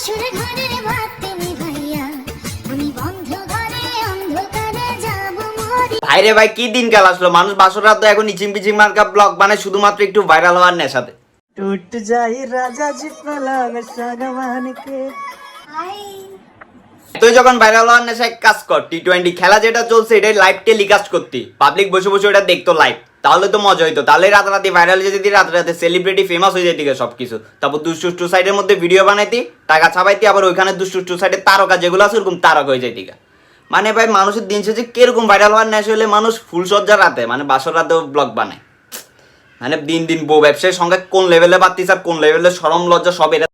বাসুর ঘরের ভাই কি দিন কাল আসলো? মানুষ বাসুররা তো এখন ইচিম পিচিম মার্কা ব্লগ মানে শুধুমাত্র একটু ভাইরাল হওয়ার নেশাতে। টুট যাই রাজা জি পালাগ সাগমানকে হাই তুই যখন ভাইরাল হওয়ার নেশায় কাজ কর টি টোয়েন্টি খেলা যেটা চলছে এটাই লাইভ টেলিকাস্ট করতি। পাবলিক বসে বসে ওটা দেখতো লাইভ তাহলে তো মজা হইতো। তাহলে রাতারাতি ভাইরাল হয়ে যেতি, রাতারাতি সেলিব্রিটি ফেমাস হয়ে যেতি সব কিছু তারপর দুষ্টু সাইডের মধ্যে ভিডিও বানাইতি, টাকা ছাপাইতি, আবার ওইখানে দুষ্টু সাইডে তারকা যেগুলো আছে ওরকম তারকা হয়ে যেতি মানে ভাই, মানুষের দিন শেষে কীরকম ভাইরাল হওয়ার নেশা হলে মানুষ ফুলসজ্জা রাতে মানে বাসর রাতেও ব্লগ বানায়। মানে দিন দিন বউ ব্যবসায়ীর সংখ্যা কোন লেভেলে বাড়তিস আর কোন লেভেলে সরম লজ্জা সব এটা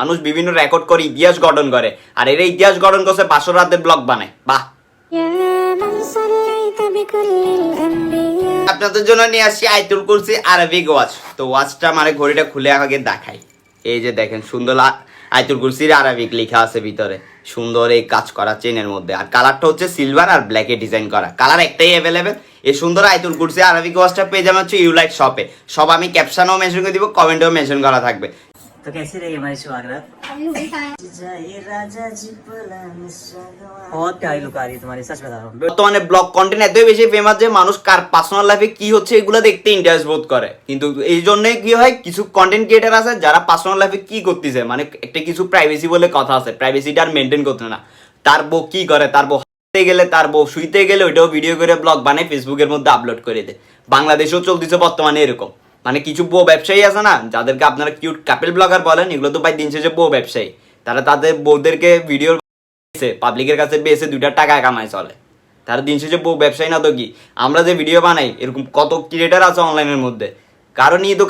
মানুষ বিভিন্ন রেকর্ড করে, ইতিহাস গঠন করে, আর এরা ইতিহাস গঠন করছে বাসর রাতে ব্লগ বানায়। বাহ! আপনাদের জন্য নিয়ে আসছি আইতুল করছি আরবিক ওয়াচ তো ওয়াচটা মানে ঘড়িটা খুলে আমাকে দেখাই। এই যে দেখেন সুন্দর আইতুল কুরসির আরবিক লেখা আছে ভিতরে। সুন্দর এই কাজ করা চেনের মধ্যে। আর কালারটা হচ্ছে সিলভার আর ব্ল্যাকে ডিজাইন করা। কালার একটাই অ্যাভেলেবেল এই সুন্দর আইতুল কুরসি আরবিক ওয়াচটা পেয়ে যাবেন হচ্ছে ইউলাইট শপে সব আমি ক্যাপশানও মেনশন করে দিব কমেন্টেও মেনশন করা থাকবে। তো কেসি রে আমার सुहागरात जाए राजा जी पलंग सागवान बहुत प्यारी लुक आ रही है तुम्हारी सच बता रहा हूँ বর্তমানে ব্লগ কন্টেন্ট এতই বেশি ফেমাস যে মানুষ কার পার্সোনাল লাইফে কি হচ্ছে এগুলো দেখতে ইন্টারেস্ট বোধ করে কিন্তু এই জন্য কি হয় কিছু কন্টেন্ট ক্রিয়েটার আছে যারা পার্সোনাল লাইফে কি করতেছে মানে একটা কিছু প্রাইভেসি বলে কথা আছে প্রাইভেসিটা আর মেনটেন করতে না তার বউ কি করে তার বউ হাঁটতে গেলে তার বউ শুইতে গেলে ওইটাও ভিডিও করে ব্লগ বানায় ফেসবুকের মধ্যে আপলোড করে দেয় বাংলাদেশেও চলতেছে বর্তমানে এরকম মানে কিছু বউ ব্যবসায়ী আছে না, যাদেরকে আপনারা কিউট কাপেল ব্লগার বলেন, এগুলো তো ভাই দিন শেষে বউ ব্যবসায়ী। তারা তাদের বউদেরকে ভিডিও পাবলিকের কাছে বেসে দুইটা টাকা কামায় চলে। তারা দিন শেষে বউ ব্যবসায়ী না তো কি? আমরা যে ভিডিও বানাই, এরকম কত ক্রিয়েটার আছে অনলাইনের মধ্যে? কারও নিয়ে তো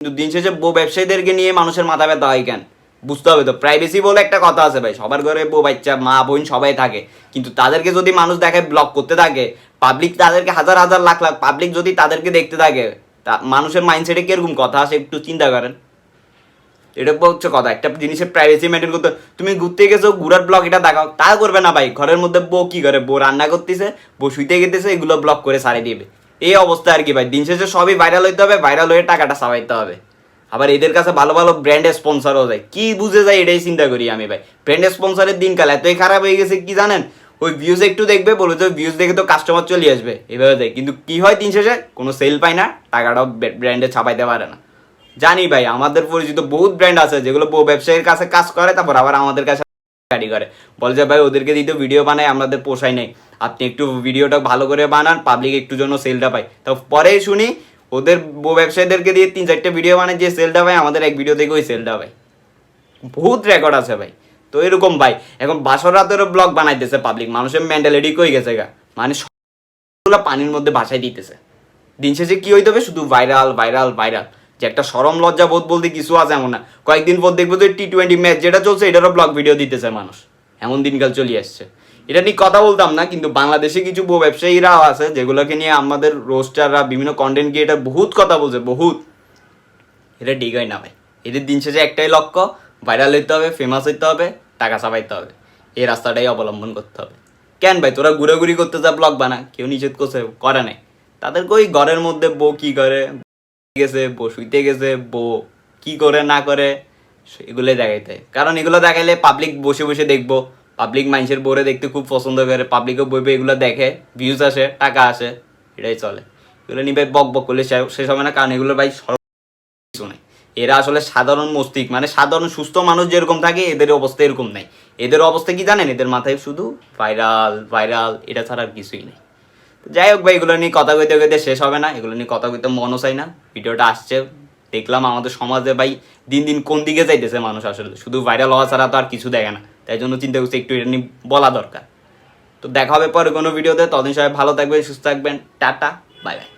কিন্তু দিন শেষে বউ ব্যবসায়ীদেরকে নিয়ে মানুষের মাথা ব্যথা হয় কেন? বুঝতে হবে তো প্রাইভেসি বলে একটা কথা আছে ভাই, সবার ঘরে বউ বাচ্চা, মা, বোন সবাই থাকে। কিন্তু তাদেরকে যদি মানুষ দেখায় ব্লক করতে থাকে পাবলিক তাদেরকে হাজার হাজার লাখ লাখ পাবলিক যদি তাদেরকে দেখতে থাকে তা মানুষের মাইন্ডসেটে কীরকম কথা আসে একটু চিন্তা করেন। এটা হচ্ছে কথা, একটা জিনিসের প্রাইভেসি মেনটেন করতে তুমি ঘুরতে গেছো, ঘুরার ব্লগ এটা দেখাও, তা করবে না ভাই। ঘরের মধ্যে বউ কি করে? বউ রান্না করতেছে, বউ শুইতে গেতেছে, এগুলো ব্লগ করে সারে দিবে। এই অবস্থা আর কি ভাই, দিন শেষে সবই ভাইরাল হইতে হবে ভাইরাল হয়ে টাকাটা সাবাইতে হবে। আবার এদের কাছে ভালো ভালো ব্র্যান্ডের স্পন্সরও যায়। কি বুঝে যায় এটাই চিন্তা করি আমি ভাই। ব্র্যান্ডের স্পন্সরের দিনকাল এতই খারাপ হয়ে গেছে কি জানেন? ওই ভিউজ একটু দেখবে বলে যে ভিউজ দেখে তো কাস্টমার চলে আসবে। এভাবে দেয় কিন্তু কি হয় দিন শেষে? কোনো সেল পায় না, টাকাটাও ব্র্যান্ডে ছাপাইতে পারে না। জানি ভাই, আমাদের পরিচিত বহুত ব্র্যান্ড আছে, যেগুলো ব্যবসায়ীর কাছে কাজ করে, তারপর আবার আমাদের কাছে গাড়ি করে। বলে যে, ভাই, ওদেরকে দিতে ভিডিও বানায়, আমাদের পোষায় নেই। আপনি একটু ভিডিওটা ভালো করে বানান পাবলিক একটু জন্য সেলটা পাই তো পরে শুনি, ওদের ব্যবসায়ীদেরকে দিয়ে তিন চারটে ভিডিও বানায়, যে সেলটা পায়, আমাদের এক ভিডিও থেকে ওই সেলটা পাই বহুত রেকর্ড আছে ভাই। তো এরকম ভাই। এখন বাসর রাতেরও ব্লগ বানাইতেছে পাবলিক মানুষের মেন্টালিটি কই গেছে গা? মানে সবগুলো পানির মধ্যে ভাসাই দিতেছে। দিন শেষে কি হইতে হবে? শুধু ভাইরাল ভাইরাল ভাইরাল যে একটা সরম লজ্জা বোধ বলতে কিছু আছে এমন না। কয়েকদিন পর দেখব যে টি টোয়েন্টি ম্যাচ যেটা চলছে, এটারও ব্লগ ভিডিও দিতেছে মানুষ। এমন দিনকাল চলে আসছে। এটা নিয়ে কথা বলতাম না, কিন্তু বাংলাদেশে কিছু ব্যবসায়ীরা আছে, যেগুলোকে নিয়ে আমাদের রোস্টাররা বিভিন্ন কন্টেন্ট ক্রিয়েটার বহুত কথা বলছে, বহুত। এটা ঠিক হয় না ভাই। এদের দিন শেষে একটাই লক্ষ্য ভাইরাল হইতে হবে ফেমাস হইতে হবে। টাকা ছাপাইতে হবে। এই রাস্তাটাই অবলম্বন করতে হবে। কেন ভাই? তোরা ঘুরাঘুরি করতে যা ব্লগ বানা কেউ নিষেধ করছে, করে নাই। তাদেরকে ওই ঘরের মধ্যে বউ কি করে? গেছে, বউ শুইতে গেছে, বউ কি করে, না করে এগুলোই দেখাইতে। কারণ এগুলো দেখাইলে পাবলিক বসে বসে দেখব। পাবলিক মানুষের বোরে দেখতে খুব পছন্দ করে। পাবলিকও বইবে এগুলো দেখে ভিউজ আসে, টাকা আসে, এটাই চলে। এগুলো নিয়ে বক বক করলে শেষ হবে না। কারণ এগুলো ভাই এরা আসলে সাধারণ মস্তিষ্ক মানে সাধারণ সুস্থ মানুষ যেরকম থাকে, এদের অবস্থা এরকম নাই। এদের অবস্থা কি জানেন? এদের মাথায় শুধু ভাইরাল ভাইরাল, এটা ছাড়া আর কিছুই নেই। যাই হোক ভাই, এগুলো নিয়ে কথা কইতে কইতে শেষ হবে না। এগুলো নিয়ে কথা কইতে মনও চাই না। ভিডিওটা আসছে, দেখলাম আমাদের সমাজে ভাই, দিন দিন কোন দিকে যাইতেছে মানুষ আসলে? শুধু ভাইরাল হওয়া ছাড়া তো আর কিছু দেখে না। তাই জন্য চিন্তা করছি একটু এটা নিয়ে বলা দরকার। তো দেখা হবে পরে কোনো ভিডিওতে। ততদিন সবাই ভালো থাকবেন, সুস্থ থাকবেন। Tata, bye bye.